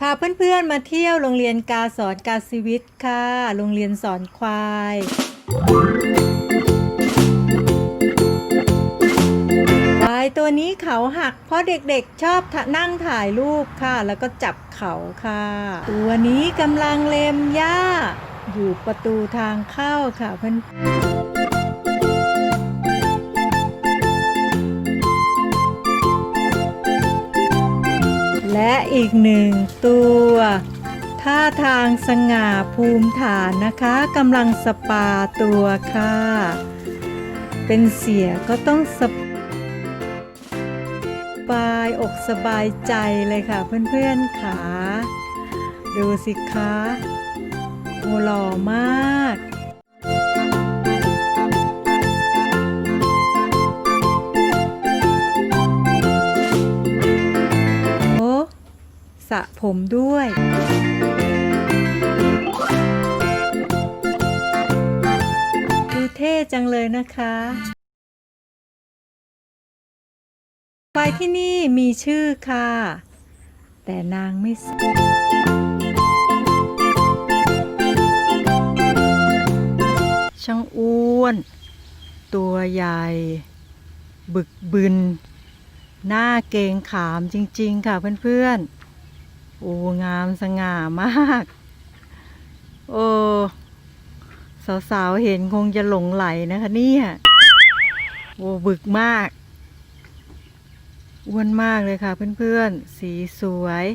พาเพื่อนๆมาเที่ยวโรงเรียนกาสอนกาศิวิทย์ค่ะ โรงเรียนสอนควาย ควายตัวนี้เขาหัก เพราะเด็กๆชอบนั่งถ่ายรูปค่ะ แล้วก็จับเขาค่ะ ตัวนี้กำลังเล็มหญ้า อยู่ประตูทางเข้าค่ะเพื่อน อีกหนึ่งตัว ท่าทางสง่าภูมิฐานนะคะกำลังสปาตัวค่ะ เป็นเสียก็ต้องสบายอกสบายใจเลยค่ะเพื่อนๆค่ะ ดูสิคะโอ้หล่อมาก สระผมด้วย ดูเท่จังเลยนะคะควายที่นี่มีชื่อค่ะ แต่นางไม่ทราบช่างอ้วน ตัวใหญ่ บึกบึน หน้าเกงขามจริง ๆ ค่ะเพื่อน ๆ โอ้งามสง่ามาก โอ้สาวๆเห็นคงจะหลงไหลนะคะเนี่ยโอ้บึกมากอ้วนมากเลยค่ะเพื่อนๆ สีสวย